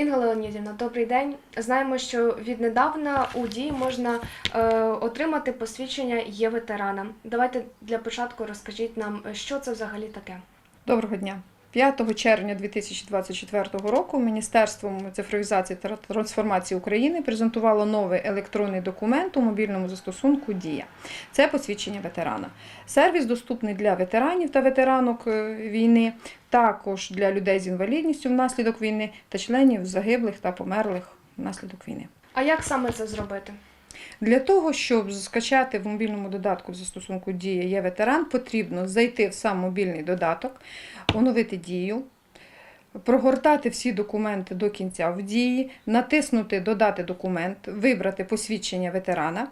Інга Леонідівна, добрий день. Знаємо, що віднедавна у дії можна е, отримати посвідчення є ветерана. Давайте для початку розкажіть нам, що це взагалі таке. Доброго дня. 5 червня 2024 року Міністерством цифровізації та трансформації України презентувало новий електронний документ у мобільному застосунку Дія. Це посвідчення ветерана. Сервіс доступний для ветеранів та ветеранок е, війни, також для людей з інвалідністю внаслідок війни та членів загиблих та померлих внаслідок війни. А як саме це зробити? Для того, щоб скачати в мобільному додатку в застосунку Дія є ветеран, потрібно зайти в сам мобільний додаток, оновити дію, прогортати всі документи до кінця в дії, натиснути Додати документ, вибрати посвідчення ветерана,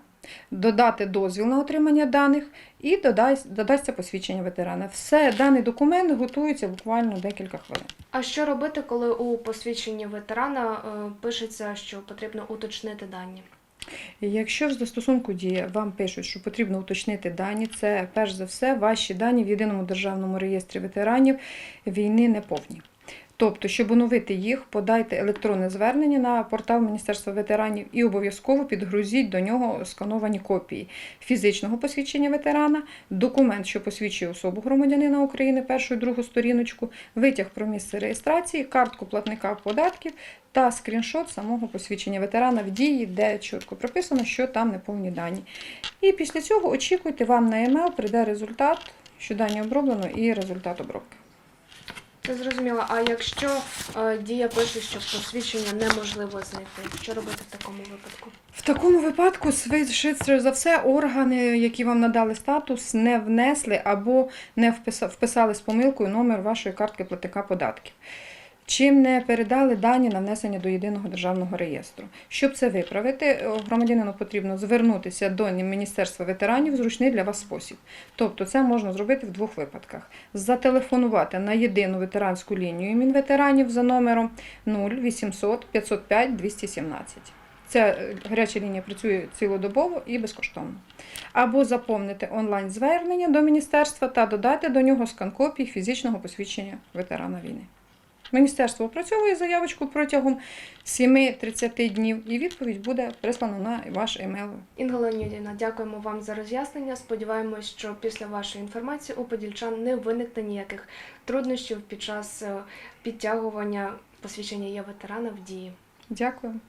додати дозвіл на отримання даних і додасть- додасться посвідчення ветерана. Все, даний документ готується буквально декілька хвилин. А що робити, коли у посвідченні ветерана е, пишеться, що потрібно уточнити дані? Якщо в застосунку дія вам пишуть, що потрібно уточнити дані, це перш за все ваші дані в єдиному державному реєстрі ветеранів війни неповні. Тобто, щоб оновити їх, подайте електронне звернення на портал Міністерства ветеранів і обов'язково підгрузіть до нього скановані копії фізичного посвідчення ветерана, документ, що посвідчує особу громадянина України, першу і другу сторіночку, витяг про місце реєстрації, картку платника податків та скріншот самого посвідчення ветерана в дії, де чітко прописано, що там неповні дані. І після цього очікуйте, вам на e-mail прийде результат, що дані оброблено, і результат обробки. Це зрозуміло. А якщо е, дія пише, що посвідчення неможливо знайти, що робити в такому випадку? В такому випадку, швидше за все, органи, які вам надали статус, не внесли або не вписали з помилкою номер вашої картки платника податків. Чим не передали дані на внесення до єдиного державного реєстру. Щоб це виправити, е, громадянину потрібно звернутися до Міністерства ветеранів в зручний для вас спосіб. Тобто це можна зробити в двох випадках: зателефонувати на єдину ветеранську лінію Мінветеранів за номером 0800 505 217. Ця е, гаряча лінія працює цілодобово і безкоштовно. Або заповнити онлайн-звернення до міністерства та додати до нього скан копій фізичного посвідчення ветерана війни. Міністерство опрацьовує заявочку протягом 7-30 днів, і відповідь буде прислана на ваш емейл. Інга Леонідівна, дякуємо вам за роз'яснення. Сподіваємось, що після вашої інформації у подільчан не виникне ніяких труднощів під час е, підтягування посвідчення є ветерана в дії. Дякую.